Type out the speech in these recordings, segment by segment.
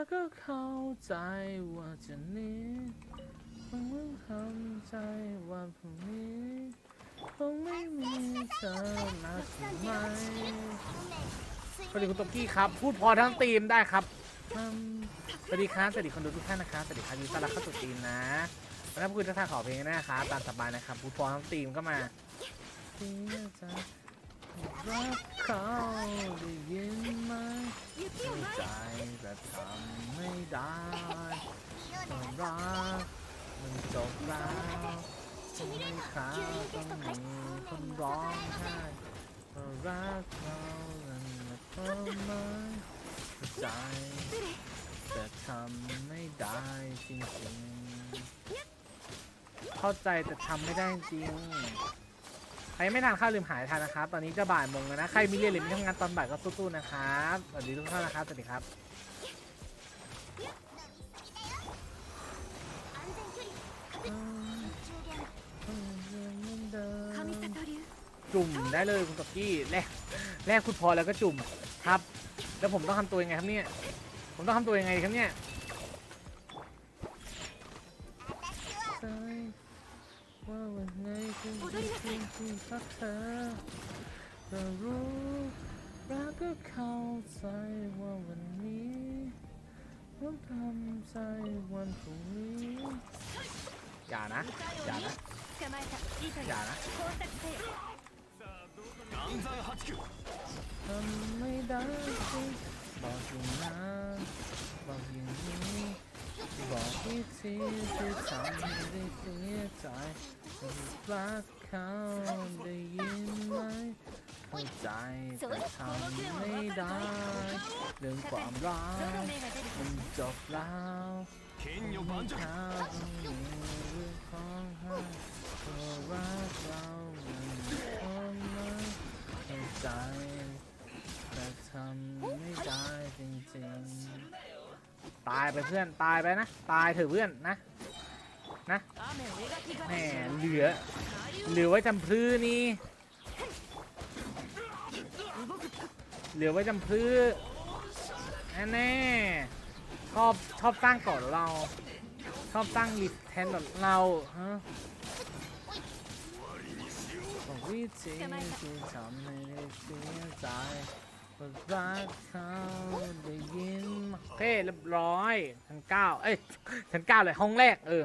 รักก็เข้าใจว่าจะหนี้คงต้องทำใจว่าพรุ่งนี้คงไม่มีเธอนะใช่ไหมสวัสดีคุณตกกี้ครับ พูดพอทั้งทีมได้ครับอืมสวัสดีครับสวัสดีคนดูทุกท่านนะครับสวัสดีครับยินดีต้อนรับเข้าสู่ทีมนะวันนี้คุณจะท่าขอเพลงนะครับตามสบายนะครับพูดพอทั้งทีมก็มาเสียใจ รักเขาได้ยินไหมใจแต่ทำไม่ได้ความรักมันจบแล้วไม่ค้าต้องมีคนร้องไห้เพราะรักเรานั้นมาทำไมใจแต่ทำไม่ได้จริงๆเข้าใจแต่ทำไม่ได้จริง รไม่ทานข้าวลืมหายทานนะครับ ตอนนี้จะบ่ายโมงแล้วนะ ใครมีเรียนหรือมีทำงานตอนบ่ายก็สู้ๆนะครับ สวัสดีทุกท่านนะครับ สวัสดีครับจุ่มได้เลยคุณตอกกี้แรกแรกคุณพอแล้วก็จุ่มครับ แล้วผมต้องทำตัวยังไงครับเนี่ย ผมต้องทำตัวยังไงครับเนี่ย ธอเรารู้รักก็เข้าใจว่าวันนี้ต้องทำใจวันพรุ่งนี้อย่านะอย่านะอย่านะทำไม่ได้สิบอกอยู่นะบอกอย่างนี้บอกที่ที่ที่ทำได้เสียใจรัก เขาได้ยินไหมเข้าใจแต่ทำไม่ได้ เรื่องความรักมันจบแล้วไม่ทาเหรื่องของห้เพราะรักเรามันคงไม่เข้าใจแต่ทำไม่ได้จริงๆ ตายไปเพื่อนตายไปนะ ตายเถอะเพื่อนนะนะแหมเหลือ เหลือไว้จำพลื้นี่ เหลือไว้จำพลื้แน่ๆชอบชอบสร้างก่อนเรา ชอบสร้างลิสแทนแบบเราฮะวิธีที่ทำให้เสียใจรักเขาได้ยินโอเคเรียบร้อยชั้นเก้าเอ้ยชั้นเก้าเลยห้องแรกเออ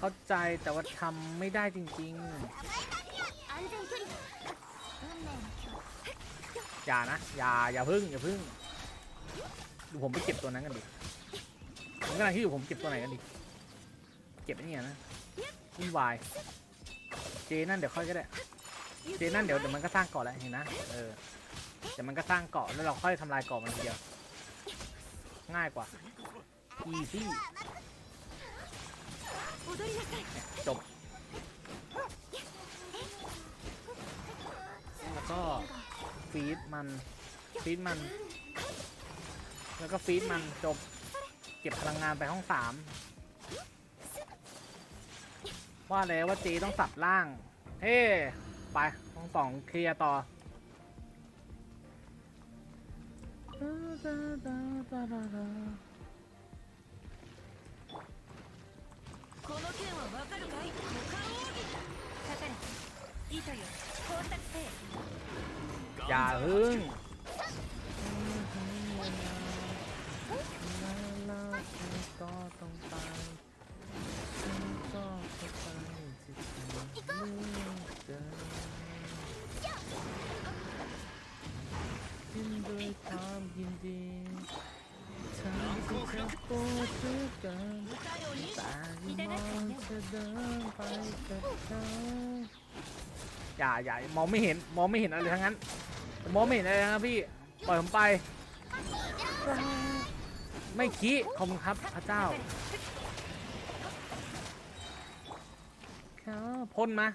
เข้าใจแต่ว่าทำไม่ได้จริงๆ อย่านะ อย่า อย่าพึ่ง อย่าพึ่ง ดูผมไปเก็บตัวนั้นกันดิ ผมกำลังคิดอยู่ผมเก็บตัวไหนกันดิ เก็บไอ้นี่นะวุ่นวาย เจนั่นเดี๋ยวค่อยก็ได้ เจนั่นเดี๋ยวเดี๋ยวมันก็สร้างเกาะแล้วเห็นนะ เออ เดี๋ยวมันก็สร้างเกาะแล้วเราค่อยทำลายเกาะมันทีเดียว ง่ายกว่า อีซี่ จบ แล้วก็ฟีดมัน ฟีดมัน แล้วก็ฟีดมันจบ เก็บพลังงานไปห้องสามว่าแล้วว่าเจต้องสับล่าง เฮ้ ไปห้องสองเคลียร์ต่อ この剣はわかるかい股間奥義かかれ糸よ工作せよ อย่าพึ่งก็ต้องไปฉันก็จะไปที่เธอเลือกเดินยินด้วยความยินดี อย่าอย่ามองไม่เห็นมองไม่เห็นอะไรทั้งนั้นมองไม่เห็นอะไรนะพี่ปล่อยผมไป ไม่ขี้ขอบคุณครับพระเจ้าพ่นมา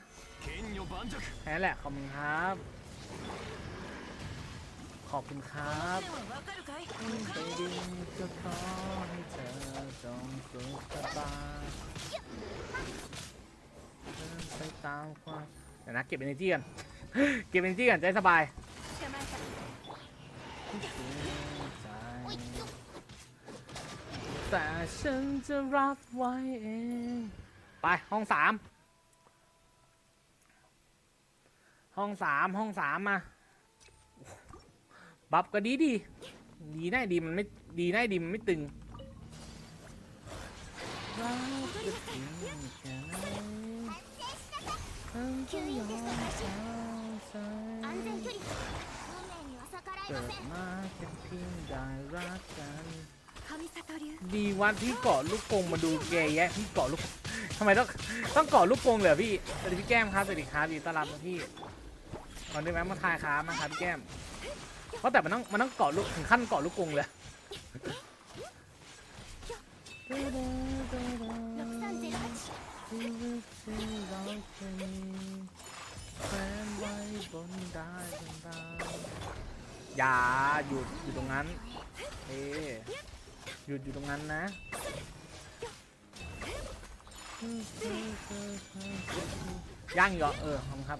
แค่แหละขอบคุณครับ ขอบคุณครับไปดินก็ขอให้เธอจงสุขสบายเดไปตามความเดี๋ยวนะเก็บเอเนจีกัน เก็บเอเนจีกันใจสบายแต่ฉันจะรับไว้เอง ไปห้องสามห้องสามห้องสามมา บัฟก็ดีดี ดีได้ดีมันไม่ ดีได้ดีมันไม่ตึงดีวันที่เกาะลูกกงมาดูแกแยะพี่เกาะลูกทำไมต้องต้องเกาะลูกกงเหรอพี่สวัสดีพี่แก้มครับสวัสดีครับดีต้อนรับนะพี่ก่อนด้วยไหมมาทายครับมาครับพี่แก้ม เพราะแต่มันต้องมันต้องเกาะลูกถึงขั้นเกาะลูกกรงเลยอย่าหยุดอยู่ตรงนั้นเอหยุดอยู่ตรงนั้นนะย่างเหรอเออขอบครับ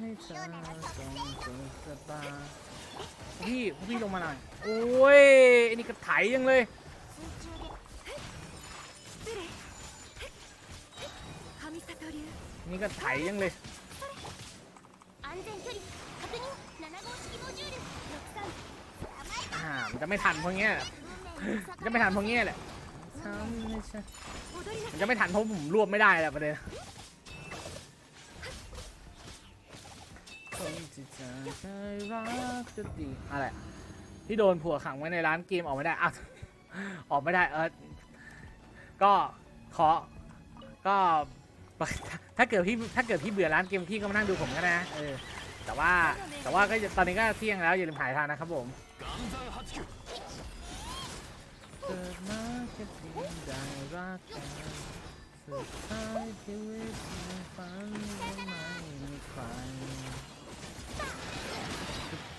ให้เธอจงจงสบาพี่พี่ลงมาหน่อย โอ้ยอันนี้กระไายยังเลยนี่กระถายยังเลยอ่ามันจะไม่ทันพวกเงี้ยจะไม่ทันพวกเงี้ยแหละมันจะไม่ทันเพราะผมรวบไม่ได้แหละประเด็น อะไรที่โดนผัวขังไว้ในร้านเกมออกไม่ได้อะออกไม่ได้เออก็ขอก็ถ้าเกิดพี่ถ้าเกิดพี่เบื่อร้านเกมพี่ก็มานั่งดูผมก็นะเออแต่ว่าแต่ว่าก็ตอนนี้ก็เที่ยงแล้วอย่าลืมหายทานนะครับผมเกิดมาแค่เพียได้รักกันสุดท้ายชีวิตในฝันไม่มี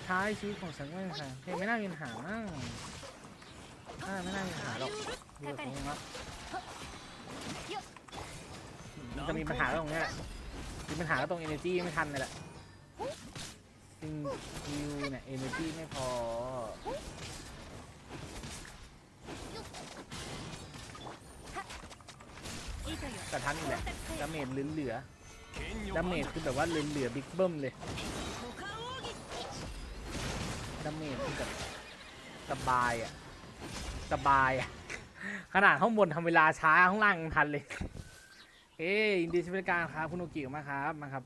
ท้ายชีวิตของสังเวยค่ะเพลงไม่น่ามีปัญหามั้งน่าไม่น่ามีปัญหาหรอกดูตรงนี้นะมันจะมีปัญหาตรงเนี้ยมีปัญหาตรง energy ไม่ทันเลยแหละซึ่งคิวเนี่ย energy ไม่พอแต่ทันอยู่แหละดาเมจเหลือเหลือดาเมจคือแบบว่าเหลือเหลือบิ๊กเบิ้มเลย แบบสบายอะสบายอะขนาดข้างบนทำเวลาช้าข้างล่างยังทันเลย เอ้ยยินดีใช้บริการครับ คุณโอกิมากครับมาครับ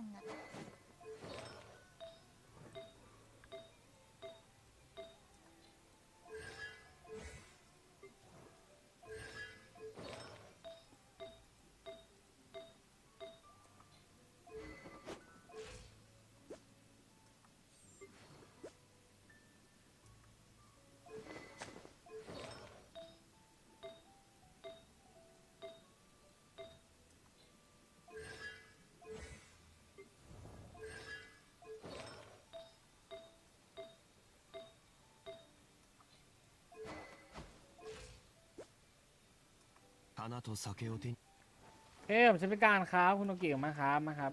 않나 봐. 花と酒を手に เฮ้ยผมใช้บริการครับคุณโนกิมาครับมาครับ